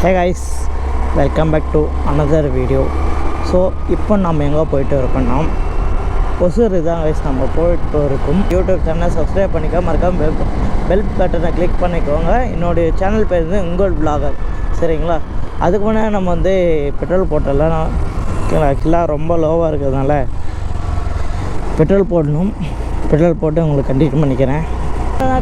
Hey guys welcome back to another video so இப்போ நம்ம எங்கே போயிட்டு இருக்கோம்னா ஒசூர் தான் கைஸ் நம்ம போயிட்டு இருக்கோம். யூடியூப் சேனலை சப்ஸ்கிரைப் பண்ணிக்க மறக்காம பெல் பெல் பட்டனை கிளிக் பண்ணிக்கோங்க. என்னுடைய சேனல் பேர் வந்து உங்கள் பிளாகர் சரிங்களா? அதுக்கு முன்னாடி நம்ம வந்து பெட்ரோல் போட்டலாம் ஆக்சுவலாக ரொம்ப லோவாக இருக்கிறதுனால பெட்ரோல் போடணும். பெட்ரோல் போட்டு உங்களுக்கு கண்டினியூ பண்ணிக்கிறேன்.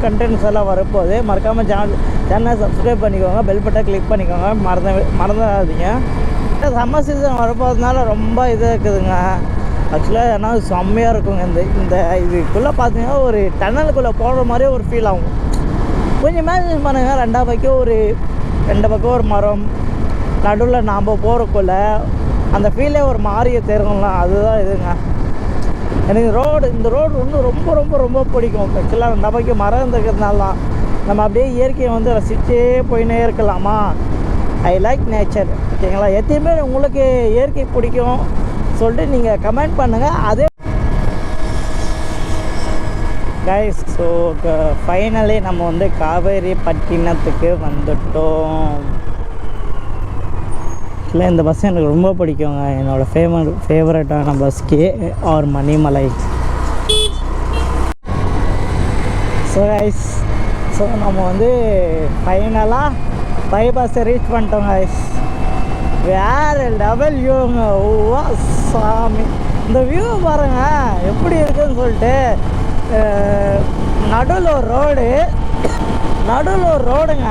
கண்டென்ட்ஸ் எல்லாம் வரப்போகுது மறக்காமல் சேனல் சேனலை சப்ஸ்கிரைப் பண்ணிக்கோங்க பெல் பட்டை கிளிக் பண்ணிக்கோங்க மறந்த மறந்துடாதீங்க. சம்மர் சீசன் வரப்போகிறதுனால ரொம்ப இது இருக்குதுங்க. ஆக்சுவலாக ஏன்னா செம்மையாக இருக்குங்க இந்த இந்த இதுக்குள்ளே பார்த்தீங்கன்னா ஒரு டனலுக்குள்ளே போடுற மாதிரியே ஒரு ஃபீல் ஆகும். கொஞ்சம் இமேஜின் பண்ணுங்கள் ரெண்டா பக்கம் ஒரு ரெண்டு பக்கம் ஒரு மரம் நடுவில் நாம் போகிறக்குள்ள அந்த ஃபீலே ஒரு மாறிய தெருங்கலாம் அதுதான் இதுங்க. எனக்கு ரோடு இந்த ரோடு இன்னும் ரொம்ப ரொம்ப ரொம்ப பிடிக்கும். ஆக்சுவலாக நமக்கு மரம் இருக்கிறதுனால தான் நம்ம அப்படியே இயற்கையை வந்து ரசிச்சே போயினே இருக்கலாமா? ஐ லைக் நேச்சர் ஓகேங்களா? எத்தையுமே உங்களுக்கு இயற்கை பிடிக்கும். சொல்லிட்டு நீங்கள் கமெண்ட் பண்ணுங்கள் அதே கைஸ் ஸோ ஃபைனலி நம்ம வந்து காவேரி பட்டினத்துக்கு வந்துட்டோம். இல்லை இந்த பஸ் எனக்கு ரொம்ப பிடிக்குங்க. என்னோடய ஃபேவர ஃபேவரட்டான bus K R Manimalai. So guys so நம்ம வந்து ஃபைனலாக பைபாஸை ரீச் பண்ணிட்டோங்க ஐஸ் வேறு லெவல் வியூங்க ஓ சாமி. இந்த வியூ பாருங்கள் எப்படி இருக்குன்னு சொல்லிட்டு நடுவில் ஒரு ரோடு நடுவில் ஒரு ரோடுங்க.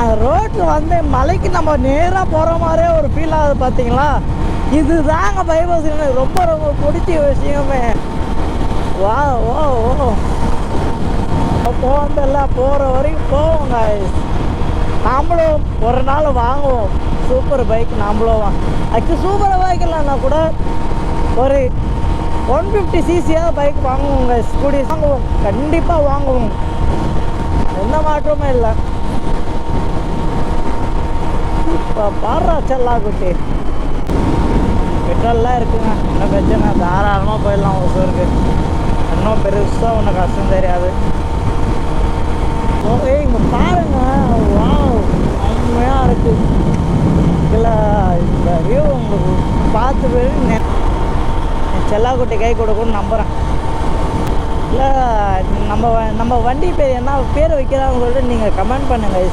அந்த ரோட்டில் வந்து மலைக்கு நம்ம நேராக போகிற மாதிரியே ஒரு ஃபீல் ஆகுது பார்த்தீங்களா இது தாங்க பைபாஸ் எனக்கு ரொம்ப ரொம்ப பிடிச்ச விஷயமே. வா ஓ ஓ போகல போகிற வரைக்கும் போவோம் guys. நாமளும் ஒரு நாள் வாங்குவோம். சூப்பர் பைக் நாமளும் வாங்க ஆக்சுவலி சூப்பர் பைக் இல்லைன்னா கூட ஒரு ஒன் ஃபிஃப்டி சிசியாக பைக் வாங்குவோங்க ஸ்கூடி வாங்குவோம். கண்டிப்பாக வாங்குவோம். எந்த மாற்றமும் இல்லை. இப்போ பாடுறா செல்லா குட்டி. பெட்ரோல்லாம் இருக்குங்க. என்ன பிரச்சனை? தாராளமாக போயிடலாம் ஒசூருக்கு இன்னும் பெருசாக ஒன்றும் கஷ்டம் தெரியாது. ஓ ஏய் இங்கே பாருங்க. வாவ் செம்மையாக இருக்குது இல்லை இந்த வியூ உங்களுக்கு பார்த்து பிறகு செல்லாக்குட்டி கை கொடுக்கும்னு நம்புகிறேன் இல்லை நம்ம வ- நம்ம வண்டி பேர் என்ன பேர் வைக்கிறாங்கன்னு சொல்லிட்டு நீங்கள் கமெண்ட் பண்ணுங்கள்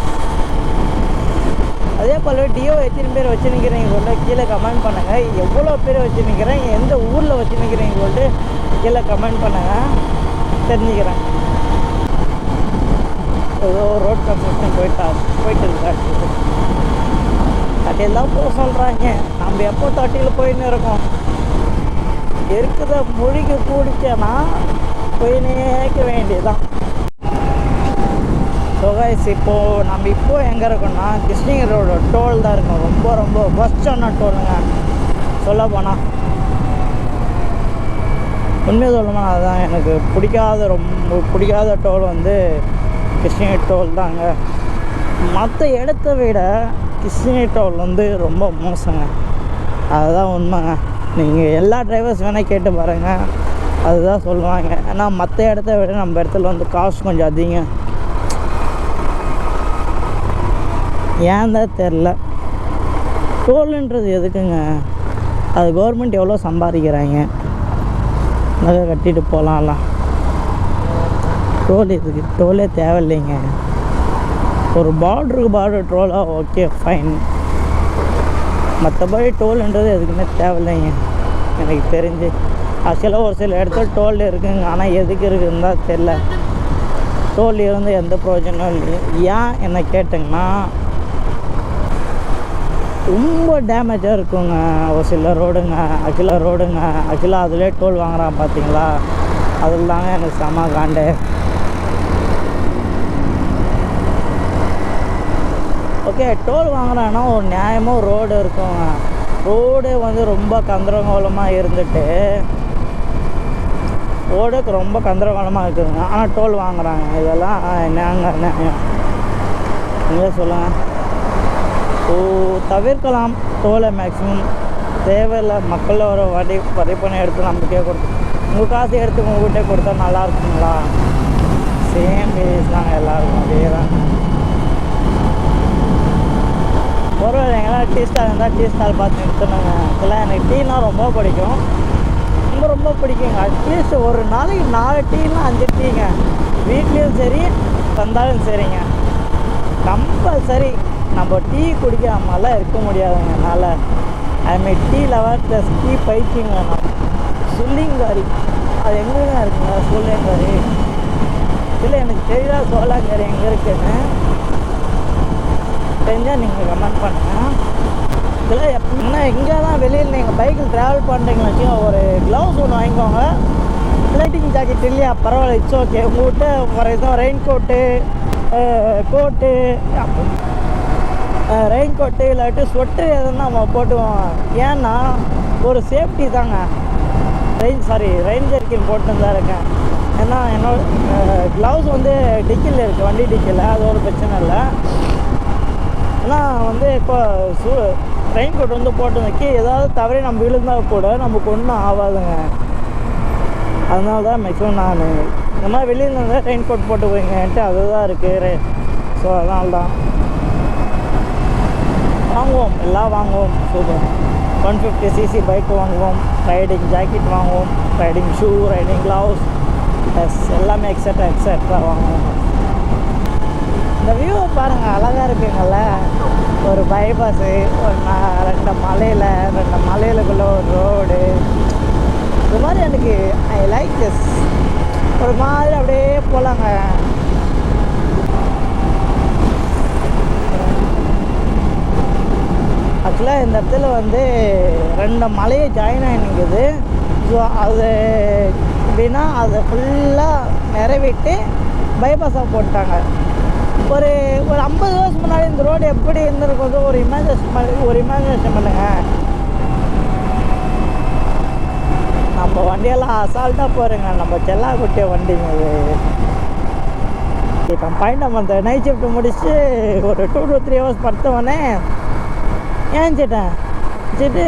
அதே போல் டியோ எத்தனை பேர் வச்சு நிற்கிறீங்க சொல்லிட்டு கீழே கமெண்ட் பண்ணுங்கள் எவ்வளோ பேர் வச்சு நிற்கிறேன் எந்த ஊரில் வச்சு நிற்கிறீங்க சொல்லிட்டு கீழே கமெண்ட் பண்ணுங்கள் தெரிஞ்சுக்கிறேன். ஏதோ ரோட் கன்ஸ்ட்ரக்ஷன் போயிட்டா போயிட்டு இருக்கா? தட்டியில் தான் போக சொல்கிறாங்க நம்ம எப்போ தட்டியில் போயின்னு இருக்கோம். இருக்கிற மொழிக்கு கூடிச்சேன்னா போயினே இருக்க வேண்டியதுதான் ஸோ கைஸ் இப்போது நம்ம இப்போது எங்கே இருக்கோம்னா கிருஷ்ணகிரியோட டோல் தான் இருக்கும். ரொம்ப ரொம்ப ஃபஸ்ட்டான டோலுங்க சொல்ல போனால் உண்மையை சொல்லணும்னா அதுதான் எனக்கு பிடிக்காத ரொம்ப பிடிக்காத டோல் வந்து கிருஷ்ணகிரி டோல் தாங்க. மற்ற இடத்த விட கிருஷ்ணகிரி டோல் வந்து ரொம்ப மோசங்க. அதுதான் உண்மைங்க. நீங்கள் எல்லா டிரைவர்ஸ் வேணால் கேட்டு பாருங்கள் அதுதான் சொல்லுவாங்க. ஏன்னா மற்ற இடத்த விட நம்ம இடத்துல வந்து காசு கொஞ்சம் அதிகம். ஏன் தான் தெரில டோலுன்றது எதுக்குங்க? அது கவர்மெண்ட் எவ்வளோ சம்பாதிக்கிறாங்க? நகை கட்டிட்டு போகலாம்லாம் டோல் இதுக்கு டோலே தேவையில்லைங்க. ஒரு பார்டருக்கு பார்டர் டோலாக ஓகே ஃபைன் மற்றபடி டோல்ன்றது எதுக்குமே தேவையில்லைங்க. எனக்கு தெரிஞ்சு. ஆக்சுவலாக ஒரு சில இடத்துல டோல் இருக்குங்க. ஆனால் எதுக்கு இருக்குதுன்னு தான் தெரில டோல் இருந்து எந்த பிரயோஜனம் இல்லை ஏன் என்ன கேட்டிங்கன்னா ரொம்ப டேமேஜாக இருக்குங்க. ஒரு சில ரோடுங்க அகிலா ரோடுங்க அகிலா அதிலே டோல் வாங்குறான் பார்த்தீங்களா அதில் தாங்க எனக்கு செம காண்டு. ஓகே டோல் வாங்குறான்னா ஒரு நியாயமாக ரோடு இருக்குங்க. ரோடு வந்து ரொம்ப கந்தரங்கோலமாக இருந்துட்டு ரோடுக்கு ரொம்ப கந்தரகோலமாக இருக்குதுங்க ஆனால் டோல் வாங்குகிறாங்க இதெல்லாம் என்னங்க நியாயம் நீங்களே சொல்லுங்கள் ஸோ தவிர்க்கலாம். டோலை மேக்ஸிமம் தேவையில்லை. மக்களோட வரி வரி எடுத்து நம்மகிட்டே கொடுத்து உங்கள் காசு எடுத்து உங்கள்கிட்ட கொடுத்தா நல்லா இருக்குங்களா? சேம் பேஸ் தாங்க எல்லாருக்கும். அதே தான். டீ ஸ்டால் இருந்தால் டீ ஸ்டால் பார்த்து நிறுத்தணுங்க இதெல்லாம் எனக்கு டீனா ரொம்ப பிடிக்கும். ரொம்ப ரொம்ப பிடிக்குங்க. அட்லீஸ்ட் ஒரு நாளைக்கு நாலு டீனா அஞ்சு டீங்க. வீட்லேயும் சரி வந்தாலும் சரிங்க. கம்பல்சரி நம்ம டீ குடிக்காமலாம் இருக்க முடியாதுங்க என்னால். அதுமாரி டீ லவர் ப்ளஸ் டீ பைத்தியங்க நான் சுள்ளிங்காரி. அது எங்கேங்க இருக்குங்க? சுள்ளிங்காரி. இல்லை எனக்கு தெரியல சோளாங்கரி எங்கே இருக்குன்னு தெரிஞ்சால் நீங்கள் கமெண்ட் பண்ணுங்கள் இதில் என்ன இங்கே தான் வெளியில் நீங்கள் பைக்கில் ட்ராவல் பண்ணுறீங்கன்னு வச்சுக்கோங்க ஒரு க்ளவுஸ் ஒன்று வாங்கிக்கோங்க. லைட்டிங் ஜாக்கெட் இல்லையா பரவாயில்ல இட்ஸ் ஓகே உங்கள்கிட்ட ஒரு இதுவும் ரெயின் கோட்டு கோட்டு ரெயின் கோட்டு இல்லாட்டி ஸ்வெட்ரு எதுனா நம்ம போட்டுவோம் ஏன்னா ஒரு சேஃப்டி தாங்க. ரெயின் சாரி ரெயின் ஜெர்க்கின் போட்டு தான் இருக்கேன். ஏன்னா என்னோட க்ளவுஸ் வந்து டிக்கில் இருக்குது வண்டி டிக்கில் அது ஒரு பிரச்சனை இல்லை. ஆனால் வந்து இப்போ சூ ரெயின் கோட் வந்து போட்டு வைக்க ஏதாவது தவறி நம்ம விழுந்தால் கூட நமக்கு ஒன்றும் ஆகாதுங்க. அதனால தான் மேக்ஸிமம் நான் இந்த மாதிரி வெளியில் இருந்தால் ரெயின் கோட் போட்டு போய்ங்கன்ட்டு அதுதான் இருக்குது ஸோ அதனால தான் வாங்குவோம் எல்லாம் வாங்குவோம் super one fifty CC bike வாங்குவோம் ரைடிங் ஜாக்கெட் வாங்குவோம் riding shoe riding gloves yes எல்லாமே எக்ஸட்ரா எக்ஸட்ரா வாங்குவோம். இந்த வியூ பாருங்கள் அழகாக இருக்குங்கல்ல? ஒரு பைபாஸு ஒரு ரெண்டு மலையில் ரெண்டு மலையிலுக்குள்ள ஒரு ரோடு இது மாதிரி எனக்கு ஐ லைக் திஸ் ஒரு மாதிரி அப்படியே போகலாங்க ஆக்சுவலாக இந்த இடத்துல வந்து ரெண்டு மலையை ஜாயின் ஆகி நிற்குது ஸோ அது எப்படின்னா அதை ஃபுல்லாக நிறைவிட்டு பைபாஸாக போட்டாங்க ஒரு ஒரு ஐம்பது வருஷம் முன்னாடி இந்த ரோடு எப்படி இருந்திருக்கும் ஒரு இமேஜினேஷன் பண்ணி ஒரு இமேஜினேஷன் பண்ணுங்க. நம்ம வண்டியெல்லாம் அசால்ட்டாக போகிறேங்க நம்ம செல்லா குட்டிய வண்டிங்க இது. இப்போ பயணம் அந்த நைட் ஷிஃப்ட் முடிச்சு ஒரு டூ டு த்ரீ ஹவர்ஸ் படுத்தவொடனே ஏஞ்சிட்டேன். வச்சுட்டு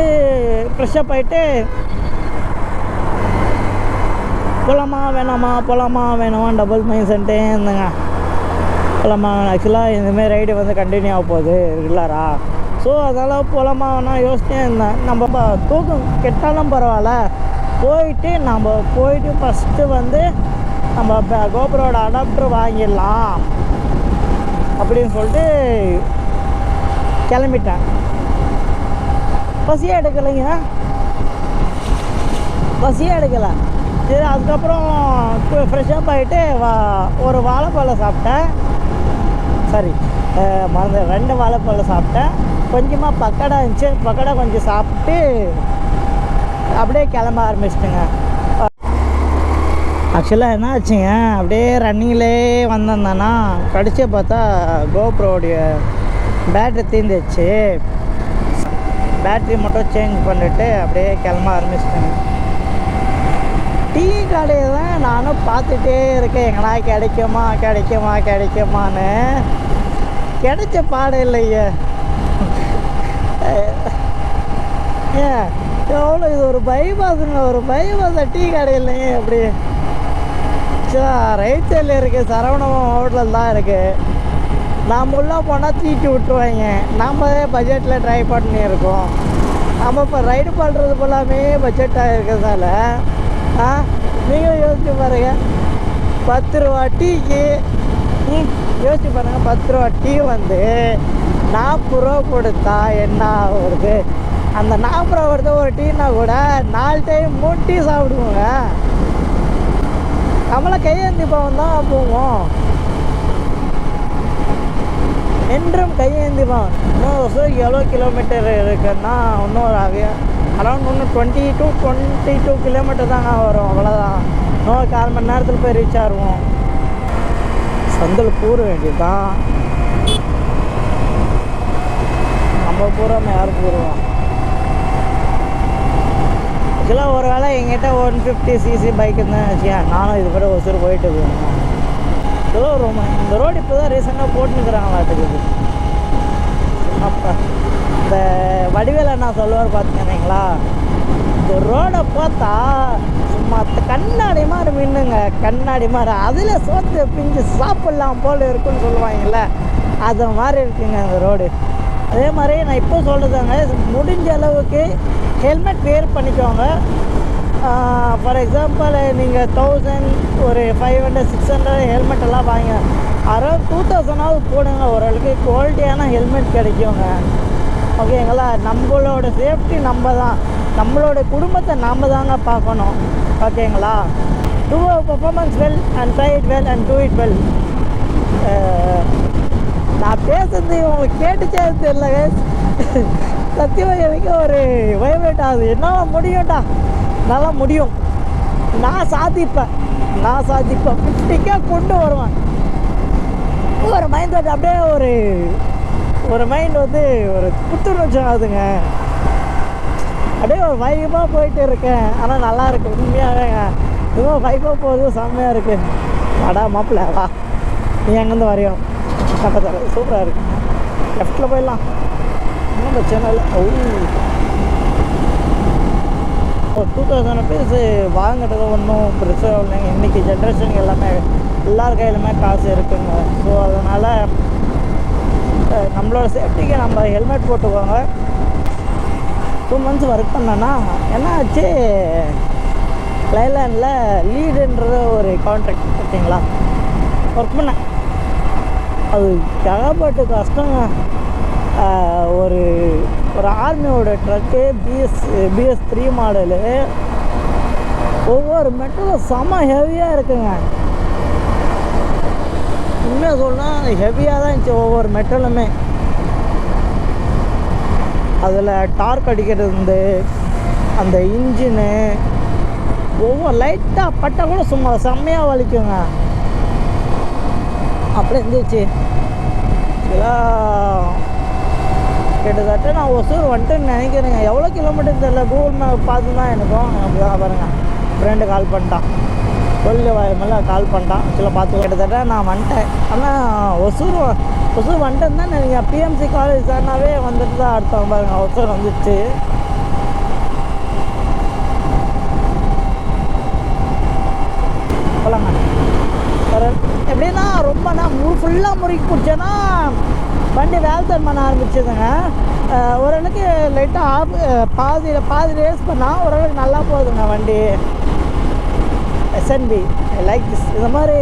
ஃப்ரெஷ்ஷப் ஆகிட்டு போலாமா வேணாமா போலாமா வேணாமா டபுள் மைண்ட் சென்ட்டே இருந்தேங்க. போகலாமா ஆக்சுவலாக இந்தமாரி ரைடு வந்து கண்டினியூ ஆக போகுது ரெகுலரா. ஸோ அதனால் போகலாமா நான் யோசிச்சே இருந்தேன். நம்ம தூக்கம் கெட்டாலும் பரவாயில்ல. போயிட்டு நம்ம போயிட்டு ஃபஸ்ட்டு வந்து நம்ம கோபுரோட அடாப்டர் வாங்கிடலாம் அப்படின்னு சொல்லிட்டு கிளம்பிட்டேன். பசியாக எடுக்கலைங்க. பசியாக எடுக்கலை. சரி அதுக்கப்புறம் ஃப்ரெஷ்ஷப் ஆகிட்டு வா ஒரு வாழைப்பழம் சாப்பிட்டேன். சாரி மறந்து ரெண்டு வாழைப்பழம் சாப்பிட்டேன். கொஞ்சமாக பக்கடா இருந்துச்சு. பக்கடா கொஞ்சம் சாப்பிட்டு அப்படியே கிளம்ப ஆரம்பிச்சிட்டுங்க. ஆக்சுவலாக என்ன ஆச்சுங்க? அப்படியே ரன்னிங்லே வந்திருந்தேன்னா கடிச்சு பார்த்தா கோப்ரோடைய பேட்ரி தீர்ந்துச்சு பேட்ரி மட்டும் சேஞ்ச் பண்ணிவிட்டு அப்படியே கிளம்ப ஆரம்பிச்சிட்டேங்க. டீ கடையை தான் நானும் பார்த்துட்டே இருக்கேன். எங்கன்னா கிடைக்குமா கிடைக்குமா கிடைக்குமான்னு. கிடைச்ச பாடம் இல்லையே. ஏன் எவ்வளோ இது ஒரு பைபாஸுங்க ஒரு பைபாஸை டீ கடை இல்லையே அப்படி ரைட் சைடில் இருக்குது சரவணபவன் ஹோட்டல் தான் இருக்குது நாம் உள்ளே போனால் தீட்டி விட்டுருவாங்க. நம்ம பட்ஜெட்டில் ட்ரை பண்ணியிருக்கோம். நம்ம இப்போ ரைடு பண்ணுறது ஃபுல்லாமே பட்ஜெட்டாக இருக்கிறதால ஆ நீங்களும் யோசிச்சு பாருங்க. பத்து ரூபா டீக்கு நீ யோசிச்சு பாருங்கள் பத்து ரூபா டீ வந்து நாற்பது ரூபா கொடுத்தா என்ன ஆகுறது? அந்த நாற்பது ரூபா கொடுத்த ஒரு டீனா கூட நாலு டைம் மூணு டீ சாப்பிடுவோங்க. நம்மளை கையேந்தி பவன் தான் போவோம். என்றும் கையேந்தி பவன் இன்னும் வருஷம் எவ்வளோ கிலோமீட்டர் இருக்குன்னா இன்னும் ஒரு அரௌண்ட் இன்னும் twenty two twenty two kilometre தாங்க வரும். அவ்வளோதான் இன்னும் கால் மணி நேரத்தில் போய் ரீச் ஆகிடுவோம் சந்தில் கூற வேண்டியதுதான். நம்ம பூராம யார் கூறுவோம் ஆக்சுவலாக ஒரு வேளை எங்கிட்ட ஒன் ஃபிஃப்டி சிசி பைக் இருந்தேன் வச்சுக்கேன் நானும் இது கூட ஒசூர் போயிட்டு போவேன் இதோ ரொம்ப இந்த ரோடு இப்போ தான் ரீசெண்டாக போட்டுனுக்குறாங்களாட்டுக்கு அப்போ இந்த வடிவேல நான் சொல்லுவார் பார்த்துக்கிறீங்களா இந்த ரோடை பார்த்தா சும்மா கண்ணாடி மாதிரி மின்னுங்க. கண்ணாடி மாதிரி. அதில் சோத்து பிஞ்சு சாப்பிட்லாம் போல் இருக்குன்னு சொல்லுவாங்கல்ல. அது மாதிரி இருக்குங்க அந்த ரோடு அதே மாதிரி நான் இப்போ சொல்கிறதாங்க முடிஞ்ச அளவுக்கு ஹெல்மெட் வேர் பண்ணிக்கோங்க. ஃபார் எக்ஸாம்பிள் நீங்கள் தௌசண்ட் ஒரு five hundred six hundred helmet எல்லாம் வாங்க. அரௌண்ட் டூ தௌசண்டாவது போடுங்க ஓரளவுக்கு குவாலிட்டியான ஹெல்மெட் கிடைக்குங்க. ஓகேங்களா? நம்மளோட சேஃப்டி நம்ம தான். நம்மளோட குடும்பத்தை நாம் தாங்க பார்க்கணும். ஓகேங்களா? Do performance well and try it well and do it well நான் பேசுறது உங்களுக்கு கேட்டுச்சே தெரியல guys. எனக்கு ஒரு வைப்ரேட் ஆகுது. என்னால் முடியும்டா. நல்லா முடியும். நான் சாதிப்பேன். நான் சாதிப்பேன். ஃபிஃப்டிக்கே கொண்டு வருவேன். ஒரு மைண்ட் வந்து அப்படியே ஒரு ஒரு மைண்ட் வந்து ஒரு புத்துணர்ச்சி ஆகுதுங்க. அப்படியே ஒரு வைபாக போயிட்டு இருக்கேன். ஆனால் நல்லா இருக்கு. உண்மையாகவேங்க இதுவும் வைபாக போகுது. செம்மையாக இருக்கு. வாடா மாப்பிள்ள வா. நீ அங்கேருந்து வரையும்? பக்கத்தில். சூப்பராக இருக்கு. லெஃப்டில் போயிடலாம். ஒன்றும் பிரச்சனை இல்லை. ஓ. டூ தௌசண்ட் ருபீஸ் வாங்குறது ஒன்றும் பிரச்சனை இல்லைங்க. இன்றைக்கி ஜென்ரேஷனுக்கு எல்லாமே எல்லார் கையிலுமே காசு இருக்குங்க. ஸோ அதனால் நம்மளோட சேஃப்டிக்கு நம்ம ஹெல்மெட் போட்டுக்கோங்க. டூ மந்த்ஸ் ஒர்க் பண்ணேன்னா என்ன ஆச்சு லைலாண்டில் லீடுன்ற ஒரு கான்ட்ராக்ட் பார்த்தீங்களா? ஒர்க் பண்ணேன். அது ஏகப்பட்ட கஷ்டங்க. ஒரு ஒரு ஆர்மியோட truck BS BS three model ஒவ்வொரு மெட்டலும் செம ஹெவியாக இருக்குங்க. உண்மையாக சொல்லலாம் ஹெவியாக தான் இருந்துச்சு ஒவ்வொரு மெட்டலுமே அதில் டார்க் அடிக்கிறது இருந்து அந்த இன்ஜினு ஒவ்வொரு லைட்டாக பட்டால் கூட சும்மா செம்மையாக வலிக்குங்க. அப்படி இருந்துச்சு. இதெல்லாம் கிட்டத்தட்ட நான் ஒசூர் வந்துட்டு நினைக்கிறேங்க. எவ்வளோ கிலோமீட்டர் தெரியல? கூகுள் மேப் பார்த்து தான் எனக்கும் அப்படிதான் பாருங்க. ஃப்ரெண்டு கால் பண்ணிட்டான். சொல்லு மேலே கால் பண்ணிட்டான். சில பார்த்து கிட்டத்தட்ட நான் வந்துட்டேன். ஆனால் ஒசூர் ஒசூர் வந்துட்டேன் தான் நீங்கள் பிஎம்சி காலேஜ் தானாவே வந்துட்டு தான் அடுத்தவங்க பாருங்க. ஒசூர் வந்துடுச்சு போலாங்க ஒரு எப்படின்னா ரொம்ப நான் மு ஃபுல்லாக முறுக்கி பிடிச்சேன்னா வண்டி வேல்தன் பண்ண ஆரம்பிச்சதுங்க. ஓரளவுக்கு லைட்டாக ஆப் பாதியில் பாதி ரேஸ் பண்ணால் ஓரளவுக்கு நல்லா போகுதுங்க வண்டி. எஸ்என்பி லைக் திஸ் இந்த மாதிரி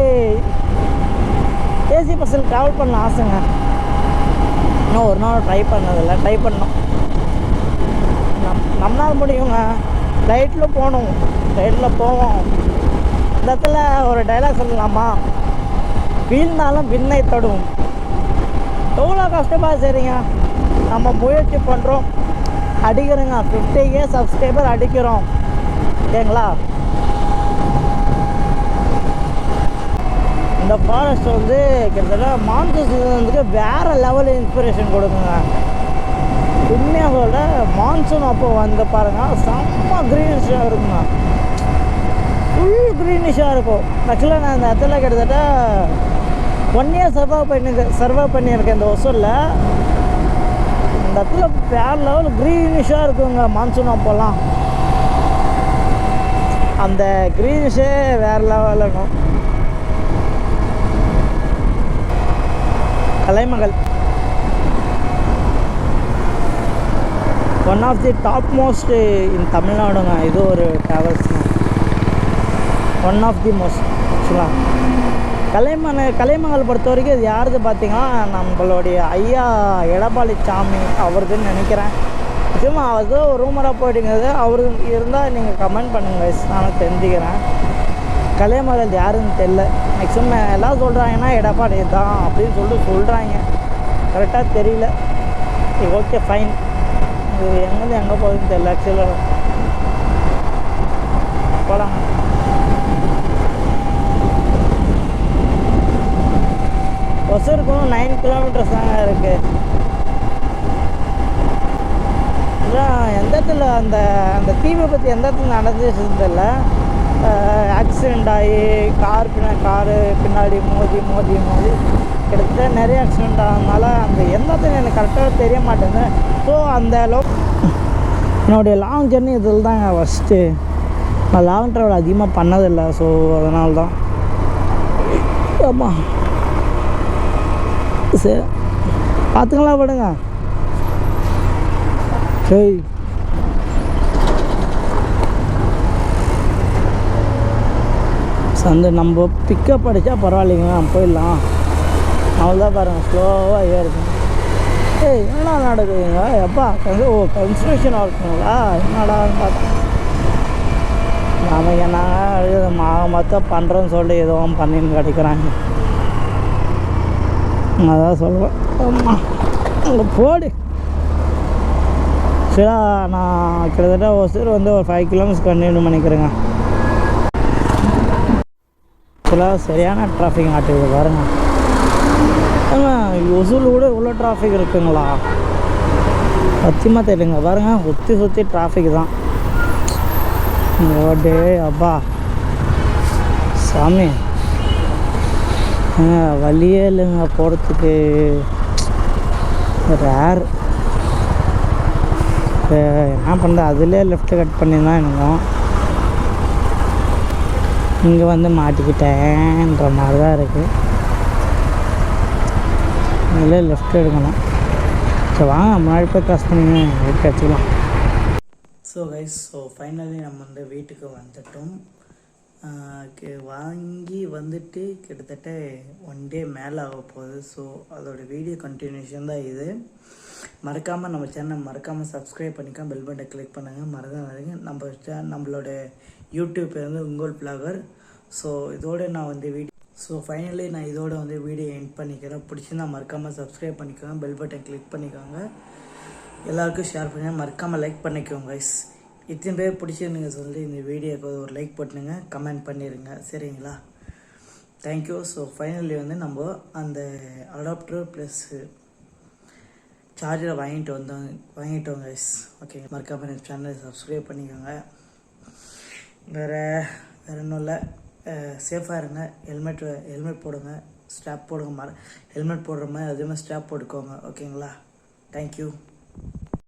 ஏசி பஸ்ஸில் ட்ராவல் பண்ண ஆசைங்க. இன்னும் ஒரு நாள் ட்ரை பண்ணதில்லை. ட்ரை பண்ணோம். நம் நம்மளால் முடியுங்க. ஃப்ளைட்டில் போகணும் ஃப்ளைட்டில் போவோம். இந்த இடத்துல ஒரு டைலாக் சொல்லலாமா? வீழ்ந்தாலும் விண்ணை தொடும். எவ்வளோ கஷ்டமாக சரிங்க நம்ம முயற்சி பண்ணுறோம் அடிக்கிறோங்க. ஃபிஃப்டி இயர்ஸ் சப்ஸ்கிரைபர் அடிக்கிறோம். ஓகேங்களா இந்த ஃபாரஸ்ட் வந்து கிட்டத்தட்ட மான்சூன் சீசனுக்கு வேறு லெவல் இன்ஸ்பிரேஷன் கொடுக்குங்க. உண்மையாக சொல்ல மான்சூன் அப்போ வந்து பாருங்க செம்ம க்ரீனிஷாக இருக்குங்க. ஃபுல் க்ரீனிஷாக இருக்கும். ஆக்சுவலாக நான் அந்த இடத்துல கிட்டத்தட்ட ஒன் இயர் சர்வா பண்ணி சர்வா பண்ணியிருக்கேன் இந்த ஒசூரில் இந்த இடத்துல வேறு லெவல் க்ரீனிஷாக இருக்குங்க மான்சூன் அப்போல்லாம் அந்த க்ரீனிஷே வேறு லெவலில் இருக்கும். Kalaimagal. One of the top most in தமிழ்நாடுங்க இது ஒரு travels one of the most ஆக்சுவலாக கலைமன கலைமகள் பொறுத்த வரைக்கும் இது யாருது பார்த்தீங்கன்னா நம்மளுடைய ஐயா எடப்பாடி சாமி அவருதுன்னு நினைக்கிறேன். நிச்சயமா அது ஒரு ரூமராக போயிட்டுங்கிறது அவரு இருந்தால் நீங்கள் கமெண்ட் பண்ணுங்க நான் தெரிஞ்சுக்கிறேன். கலைமகள் யாருன்னு தெரில மேக்ஸிமம் எல்லாம் சொல்கிறாங்கன்னா எடப்பாடி தான் அப்படின்னு சொல்லிட்டு சொல்கிறாங்க கரெக்டாக தெரியல. ஓகே ஃபைன் இது எங்கேருந்து எங்கே போகுதுன்னு தெரில ஆக்சுவலாக போகலாம் ஒசூருக்கும் நைன் கிலோமீட்டர்ஸ் தாங்க இருக்குது எந்த இடத்துல அந்த அந்த தீ விபத்து எந்த இடத்துல நடந்துச்சுன்னு தெரியல. ஆக்சிடெண்ட் ஆகி கார் பின்ன காரு பின்னாடி மோதி மோதி மோதி. கிட்டத்தட்ட நிறைய ஆக்சிடெண்ட் ஆனதுனால அந்த எந்த எனக்கு கரெக்டாக தெரிய மாட்டேங்குது ஸோ அந்த லோ என்னுடைய லாங் ஜெர்னி இதில் தாங்க ஃபஸ்ட்டு நான் லாங் ட்ராவல் அதிகமாக பண்ணதில்லை. ஸோ அதனால தான் ஆமாம் சரி. பார்த்துக்கலாம் விடுங்க. சரி சந்து நம்ம பிக்கப் அடித்தா பரவாயில்லைங்க போயிடலாம். அவ்வளோதான் பாருங்கள் ஸ்லோவாக ஏறுது ஏய் என்னடா நடக்குதுங்க? எப்பா கன்ஸ் ஓ கன்ஸ்ட்ரக்ஷன் ஒர்க்குங்களா என்னடா பார்த்தேன் நாம என்ன மாக மொத்தம் பண்ணுறோன்னு சொல்லி எதுவும் பண்ணின்னு கிடைக்கிறாங்க. அதான் சொல்லுவேன் ஆமா போடு. சரி நான் கிட்டத்தட்ட ஒசூர் வந்து ஒரு ஃபைவ் கிலோமீட்டர்ஸ் கண்டினியூ பண்ணிக்கிறேங்க ஆக்சுவலாக சரியான டிராஃபிக் ஆட்டுது பாருங்க. ஏங்க ஒசூல் கூட இவ்வளோ டிராஃபிக் இருக்குங்களா? சத்தியமாக தெரியலங்க. பாருங்க சுற்றி சுற்றி டிராஃபிக் தான். ஓடே அப்பா. சாமி. ஏங்க, வழியே இல்லைங்க போகிறதுக்கு ரேர். என்ன பண்ணுறது அதிலே லெஃப்ட் கட் பண்ணி தான் எனக்கும் இங்கே வந்து மாட்டிக்கிட்டேன்ற மாதிரி தான் இருக்குது இதில் லெஃப்ட் எடுக்கணும். சரி வாங்க முன்னாடி போய் கிராஸ் பண்ணி ஓகே வச்சுக்கலாம் ஸோ கைஸ் ஸோ ஃபைனலி நம்ம வந்து வீட்டுக்கு வந்துட்டோம். வாங்கி வந்துட்டு கிட்டத்தட்ட ஒன் டே மேலே ஆக போகுது. ஸோ அதோட வீடியோ கண்டினியூஷன் தான் இது. மறக்காமல் நம்ம சேனல் மறக்காமல் சப்ஸ்கிரைப் பண்ணிக்கோ பெல் பட்டனை கிளிக் பண்ணுங்கள் மறக்காம நம்ம நம்மளோட யூடியூப் வந்து உங்கள் பிளாகர் ஸோ இதோட நான் வந்து வீடியோ ஸோ ஃபைனலி நான் இதோட வந்து வீடியோ எண்ட் பண்ணிக்கிறேன். பிடிச்சிருந்தா மறக்காமல் சப்ஸ்கிரைப் பண்ணிக்கோங்க. பெல் பட்டன் கிளிக் பண்ணிக்கோங்க. எல்லாருக்கும் ஷேர் பண்ணுங்க. மறக்காமல் லைக் பண்ணிக்கோங்க கைஸ் இத்தனை பேர் பிடிச்சிருந்தீங்க சொல்லி இந்த வீடியோக்கு ஒரு லைக் பண்ணுங்க கமெண்ட் பண்ணிடுங்க சரிங்களா? தேங்க்யூ ஸோ ஃபைனலி வந்து நம்ம அந்த அடாப்டர் ப்ளஸ் சார்ஜரை வாங்கிட்டு வந்தோம் வாங்கிட்டோம் கைஸ் ஓகே மறக்காமல் சேனலை சப்ஸ்கிரைப் பண்ணிக்கோங்க. வேறு வேறு ஒன்றும் இல்லை. சேஃபாக இருங்க. ஹெல்மெட் ஹெல்மெட் போடுங்க. ஸ்ட்ராப் போடுங்க. மற ஹெல்மெட் போடுற மாதிரி அதே மாதிரி ஸ்ட்ராப் போட்டுக்கோங்க. ஓகேங்களா தேங்க்யூ